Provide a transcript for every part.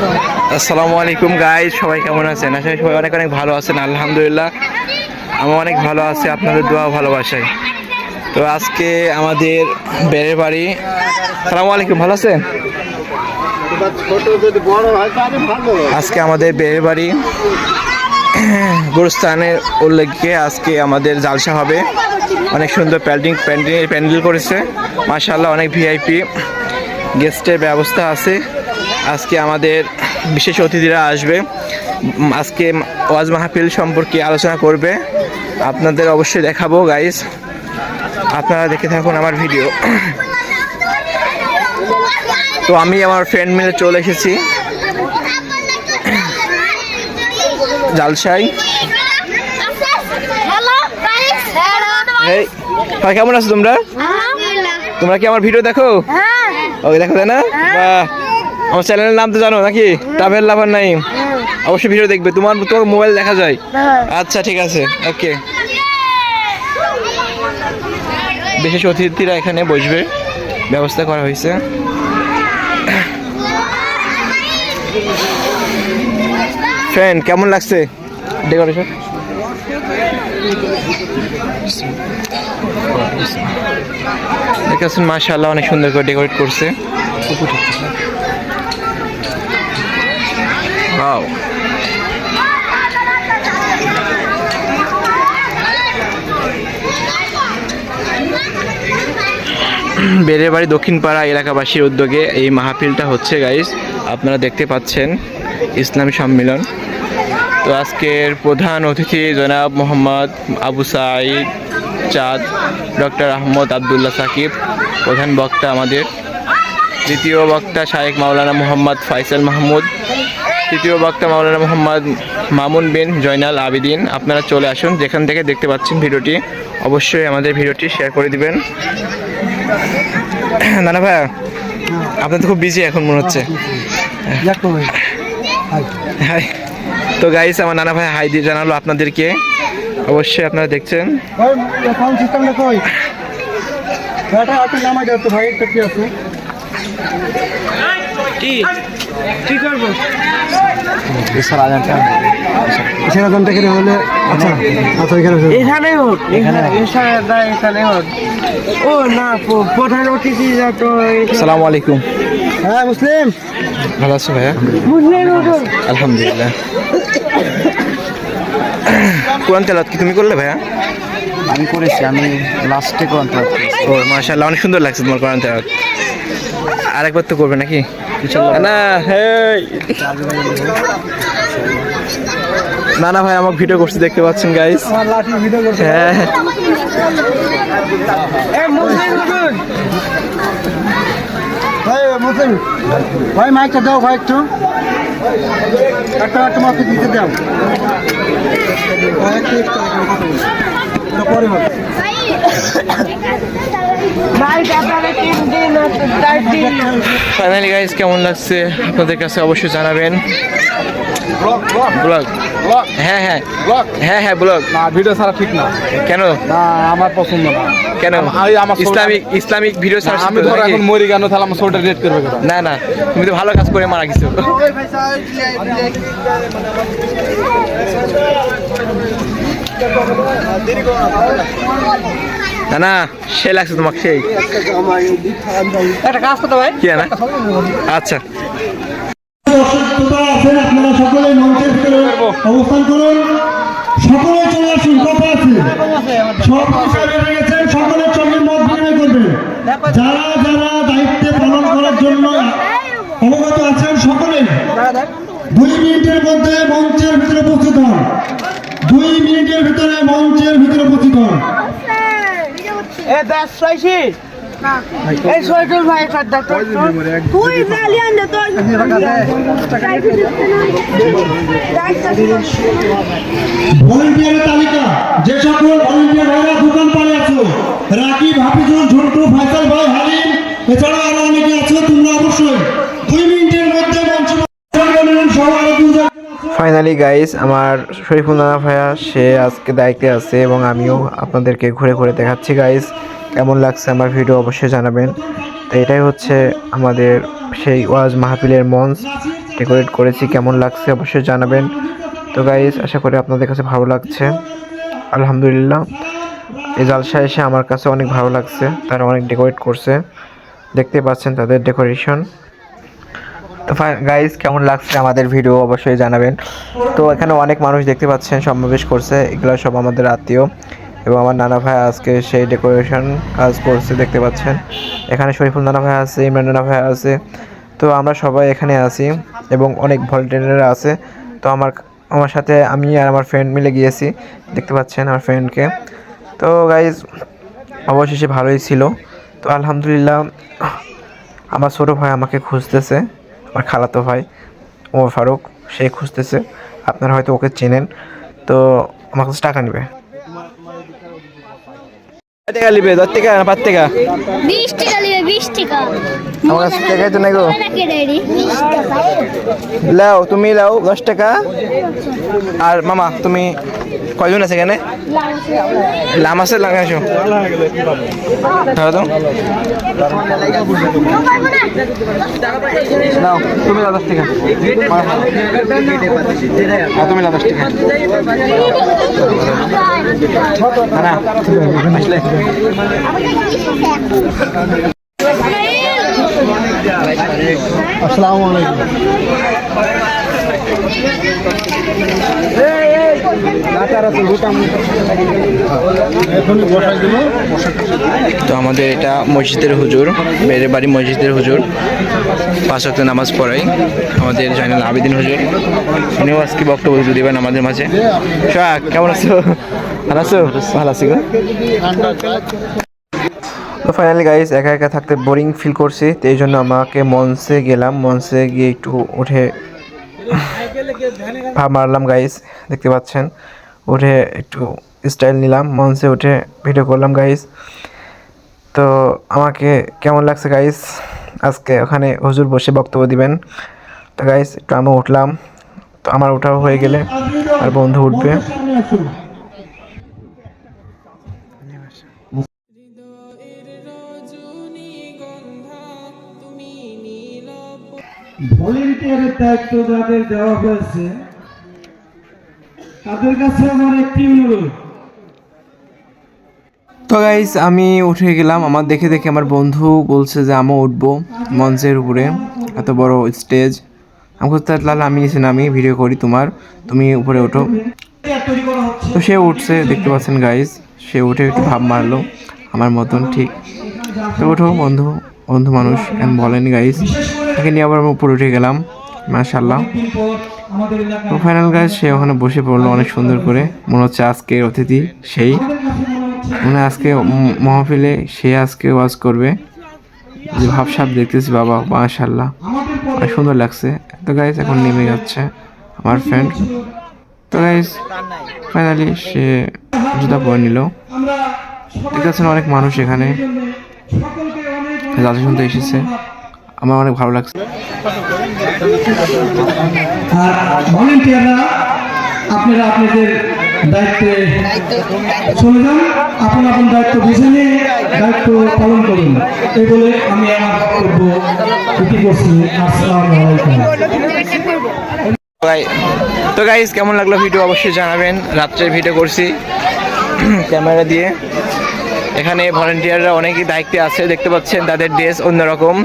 আসসালামু আলাইকুম গাইজ সবাই কেমন আছেন? আসলে সবাই অনেক অনেক ভালো আছেন, আলহামদুলিল্লাহ। আমি অনেক ভালো আছি, আপনাদের দোয়া ভালোবাসায়। তো আজকে আমাদের বেড়ের বাড়ি। সালামু আলাইকুম ভালো আছেন? বড় আজকে আমাদের বেড়ের বাড়ি। গুরুস্থানের উল্লেখে আজকে আমাদের জালসা হবে। অনেক সুন্দর প্যান্ডিং প্যান্ডেল প্যান্ডেল করেছে। মাশাআল্লাহ, অনেক ভিআইপি। গেস্টের ব্যবস্থা আছে। আজকে আমাদের বিশেষ অতিথিরা আসবে। আজকে ওয়াজ মাহফিল সম্পর্কে আলোচনা করবে। আপনাদের অবশ্যই দেখাবো গাইস আপনারা দেখে থাকুন আমার ভিডিও তো আমি আমার ফ্রেন্ড মিলে চলে এসেছি। জালসাই ভাই কেমন আছো তোমরা? তোমরা কি আমার ভিডিও দেখো? হ্যাঁ। ওকে দেখো তাই না? বাহ। আমার চ্যানেলের নাম তো জানো নাকি? ট্রাভেল লাভার নাই অবশ্যই ভিডিও দেখবে। তোমার তোমার মোবাইল দেখা যায়। আচ্ছা ঠিক আছে। ওকে। বিশেষ অতিথিরা এখানে বসবে। ব্যবস্থা করা হয়েছে। ফ্রেন্ড, কেমন লাগছে ডেকোরেশন? দেখেছেন মাশাআল্লাহ অনেক সুন্দর করে ডেকোরেট করছে। Wow. বেড়ের বাড়ি দক্ষিণপাড়া এলাকাবাসীর উদ্যোগে এই মাহফিলটা হচ্ছে গাইস আপনারা দেখতে পাচ্ছেন ইসলামী সম্মেলন। তো আজকের প্রধান অতিথি জনাব মোহাম্মদ আবু সাঈদ চাঁদ, ডক্টর আহমদ আবদুল্লাহ সাকিব, প্রধান বক্তা আমাদের। দ্বিতীয় বক্তা শায়েক মাওলানা মোহাম্মদ ফাইসাল মাহমুদ তৃতীয় বক্তা মাওলানা মোহাম্মদ মামুন বিন জয়নাল আবিদিন। আপনারা চলে আসুন, যেখান থেকে দেখতে পাচ্ছেন ভিডিওটি, অবশ্যই আমাদের ভিডিওটি শেয়ার করে দিবেন। নানা ভাই আপনার তো খুব বিজি এখন মনে হচ্ছে। হাই। তো গাইস আমার নানা ভাই হাই দিয়ে জানালো আপনাদেরকে। অবশ্যই আপনারা দেখছেন। কি? কি করব? এছাড়া আজানটা এছাড়া আজানটা কেন হলে আচ্ছা আচ্ছা এখানে হোক এখানে এখানে এখানে হোক। ও না প্রধান অতিথি যত আসসালামু আলাইকুম। হ্যাঁ মুসলিম? ভালো আছো ভাইয়া? বুঝলেন আলহামদুলিল্লাহ। কোরআন তেলাত কি তুমি করলে ভাইয়া? আমি করেছি আমি লাস্টে কন্ট্রাক্ট ও মাশাআল্লাহ অনেক সুন্দর লাগছে তোমার কোরআন তেলাত আরেকবার তো করবে নাকি? না না না ভাই আমাকে ভিডিও করছি দেখতে পাচ্ছেন গাইস আমার লাঠি ভিডিও করছে। হ্যাঁ। ভাই মাইকটা দাও ভাই একটু। একটা একটা মাকে দিতে দাও। পরে ফাইনালি গাইস কেমন লাগছে? আপনাদের কাছে অবশ্যই জানাবেন। ব্লক ব্লক ব্লগ হ্যাঁ হ্যাঁ। ব্লক হ্যাঁ হ্যাঁ ব্লগ না ভিডিও ছাড়া ঠিক না। কেন? না আমার পছন্দ না। কেন? আমি আমার ইসলামিক ইসলামিক ভিডিও না, আমি ধর এখন মরি কেন তাহলে আমার শোটা রেড করবে না না তুমি তো ভালো কাজ করে মারা গেছো। না না সে লাগছে তোমাকে সেই। একটা কাজ করতে ভাই। কি না আচ্ছা। আপনারা সকলে মঞ্চের ভিতরে অবস্থান করুন। সকলে চলে আসুন কথা আছে। সব হিসাবে রয়েছেন সকলে সঙ্গে মত বিনিময় করবেন যারা যারা দায়িত্বে পালন করার জন্য অবগত আছেন সকলে দুই মিনিটের মধ্যে মঞ্চের ভিতরে উপস্থিত হন। দুই মিনিটের ভিতরে মঞ্চের ভিতরে উপস্থিত হন। এ ব্যাস ছয়শি এই ছয়জন ভাই ডাক্তার তুই জালিয়ান দে তোর ভলেন্টিয়ারের তালিকা। যে সকল ভলেন্টিয়ার ভাইরা দোকান পাড়ে আছো রাকিব হাফিজুল ঝন্টু ফাইসাল ভাই হালিম এছাড়াও আরও অনেকে আছো তোমরা অবশ্যই দুই মিনিটের মধ্যে ফাইনালি গাইস আমার শরীফুল নানা ভাইয়া, সে আজকে দায়িত্বে আছে এবং আমিও আপনাদেরকে ঘুরে ঘুরে দেখাচ্ছি গাইস কেমন লাগছে আমার ভিডিও অবশ্যই জানাবেন। তো এটাই হচ্ছে আমাদের সেই ওয়াজ মাহফিলের মঞ্চ। ডেকোরেট করেছি, কেমন লাগছে অবশ্যই জানাবেন। তো গাইস আশা করি আপনাদের কাছে ভালো লাগছে। আলহামদুলিল্লাহ। এই জালসা এসে আমার কাছে অনেক ভালো লাগছে। তারা অনেক ডেকোরেট করছে। দেখতে পাচ্ছেন তাদের ডেকোরেশন তো গাইস কেমন লাগছে আমাদের ভিডিও অবশ্যই জানাবেন। তো এখানে অনেক মানুষ দেখতে পাচ্ছেন, সমাবেশ করছে। এগুলো সব আমাদের আত্মীয় এবং আমার নানা ভাই আজকে সেই ডেকোরেশন কাজ করছে, দেখতে পাচ্ছেন। এখানে শরীফুল নানা ভাই আছে, ইমরান নানা ভাই আছে। তো আমরা সবাই এখানে আছি এবং অনেক ভলেন্টিয়াররা আছে। তো আমার আমার সাথে আমি আর আমার ফ্রেন্ড মিলে গিয়েছি, দেখতে পাচ্ছেন আমার ফ্রেন্ডকে তো গাইজ অবশেষে ভালোই ছিল। তো আলহামদুলিল্লাহ, আমার ছোটো ভাই আমাকে খুঁজতেছে। আমার খালাতো ভাই ওমর ফারুক সে খুঁজতেছে। আপনারা হয়তো ওকে চেনেন। তো আমার কাছে টাকা নেবে। টাকা নিবে? দশ টাকা না পাঁচ টাকা? নেবে বিশ টাকা আমার কাছে টাকাই তো নাই গো? লাও তুমি লাও দশ টাকা। আর মামা তুমি কয়জন আছে এখানে? লাম আছে লাগাইছো তো। নাও তুমি লাও দশ টাকা। হ্যাঁ, তুমি লাও দশ টাকা। না, না। আসলে আসসালামু আলাইকুম তো আমাদের এটা মসজিদের হুজুর মেরে বাড়ি মসজিদের হুজুর। পাঁচ ওয়াক্ত নামাজ পড়াই। আমাদের জানেন আবেদিন হুজুর। উনিও আজকে বক্তব্য দিবেন আমাদের মাঝে। কেমন আছো? ভালো আছো? ভালো আছি তো ফাইনালি গাইস একা একা থাকতে বোরিং ফিল করছি, তো এই জন্য আমাকে মঞ্চে গেলাম। মঞ্চে গিয়ে একটু উঠে ভাব মারলাম গাইজ দেখতে পাচ্ছেন? উঠে একটু স্টাইল নিলাম, মঞ্চে উঠে ভিডিও করলাম গাইজ তো আমাকে কেমন লাগছে গাইস আজকে ওখানে হুজুর বসে বক্তব্য দিবেন। তো গাইস একটু আমি উঠলাম। তো আমার ওঠাও হয়ে গেলে আর বন্ধু উঠবে। ভলেন্টিয়ারের দায়িত্ব যাদের দেওয়া হয়েছে, তাদের কাছে আমার একটি অনুরোধ। তো গাইস আমি উঠে গেলাম। আমার দেখে দেখে আমার বন্ধু বলছে যে আমিও উঠবো মঞ্চের উপরে, এত বড় স্টেজ আমি তাহলে আমি নিচে নামি ভিডিও করি তোমার, তুমি উপরে ওঠো। তো সে উঠছে, দেখতে পাচ্ছেন গাইস সে উঠে একটু ভাব মারলো, আমার মতন ঠিক। তো ওঠো বন্ধু বন্ধু মানুষ আমি বলেন গাইস তাকে নিয়ে আবার আমি উপরে উঠে গেলাম। মাশাল্লাহ তো ফাইনাল গাইস সে ওখানে বসে পড়ল অনেক সুন্দর করে। মনে হচ্ছে আজকে অতিথি সেই। মনে আজকে মহফিলে সে আজকে ওয়াজ করবে। যে ভাবসাব দেখতেছি, বাবা মাশাল্লাহ অনেক সুন্দর লাগছে। তো গাইজ এখন নেমে যাচ্ছে আমার ফ্রেন্ড তো গাইজ ফাইনালি সে জুতা পরে নিল। দেখতে অনেক মানুষ এখানে। যাদের শুনতে এসেছে। আমার অনেক ভালো লাগছে। আর ভলেন্টিয়াররা আপনারা আপনাদের দায়িত্বে চলে যান। আপন আপন দায়িত্ব বুঝে নিয়ে দায়িত্ব পালন করুন। এই বলে আমি আমার বক্তব্য এটি করছি আসসালামু আলাইকুম। গাই- তো গাইস কেমন লাগল ভিডিও অবশ্যই জানাবেন। রাত্রে ভিডিও করছি। ক্যামেরা দিয়ে। এখানে ভলেন্টিয়াররা অনেকই দায়িত্বে আছে। দেখতে পাচ্ছেন তাদের ড্রেস অন্যরকম।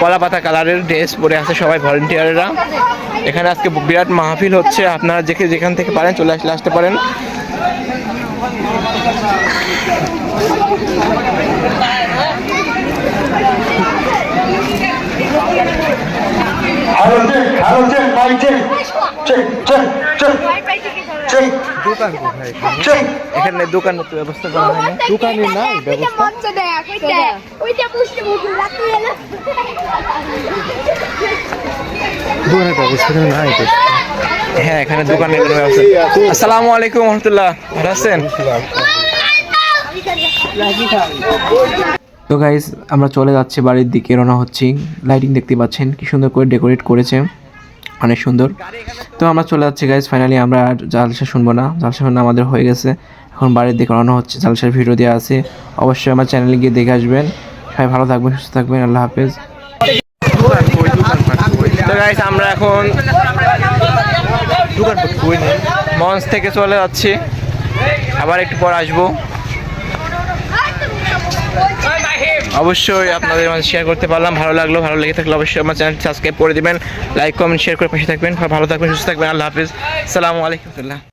কলা পাতা কালারের ড্রেস পরে আছে সবাই ভলেন্টিয়াররা। এখানে আজকে বিরাট মাহফিল হচ্ছে, আপনারা যেখানে যেখান থেকে পারেন চলে আসলে আসতে পারেন। চেক চেক চেক চেক দোকান কোথায় এখানে? দোকানের তো ব্যবস্থা করা হয়নি। দোকানে নাই ব্যবস্থা। হ্যাঁ এখানে দোকানের কোনো ব্যবস্থা আসসালামু আলাইকুম রহমতুল্লাহ। ভালো আছেন? তো গাইস আমরা চলে যাচ্ছি বাড়ির দিকে। রওনা হচ্ছি। লাইটিং দেখতে পাচ্ছেন কি সুন্দর করে ডেকোরেট করেছে। অনেক সুন্দর। তো আমরা চলে যাচ্ছি গাইস ফাইনালি আমরা আর জালসা শুনব না। জালসা শুনে আমাদের হয়ে গেছে। এখন বাড়ির দিকে রওনা হচ্ছে, জালসার ভিডিও দেওয়া আছে। অবশ্যই আমার চ্যানেলে গিয়ে দেখে আসবেন। সবাই ভালো থাকবেন, সুস্থ থাকবেন, আল্লাহ হাফেজ। আমরা এখন মঞ্চ থেকে চলে যাচ্ছি। আবার একটু পর আসব। অবশ্যই আপনাদের মাঝে শেয়ার করতে পারলাম। ভালো লাগল, ভালো লেগে থাকলে অবশ্যই আমার চ্যানেলটি সাবস্ক্রাইব করে দেবেন। লাইক কমেন্ট শেয়ার করে পাশে থাকবেন। ভালো থাকবেন, সুস্থ থাকবেন। আল্লাহ হাফিজ। সালামু আলাইকুম।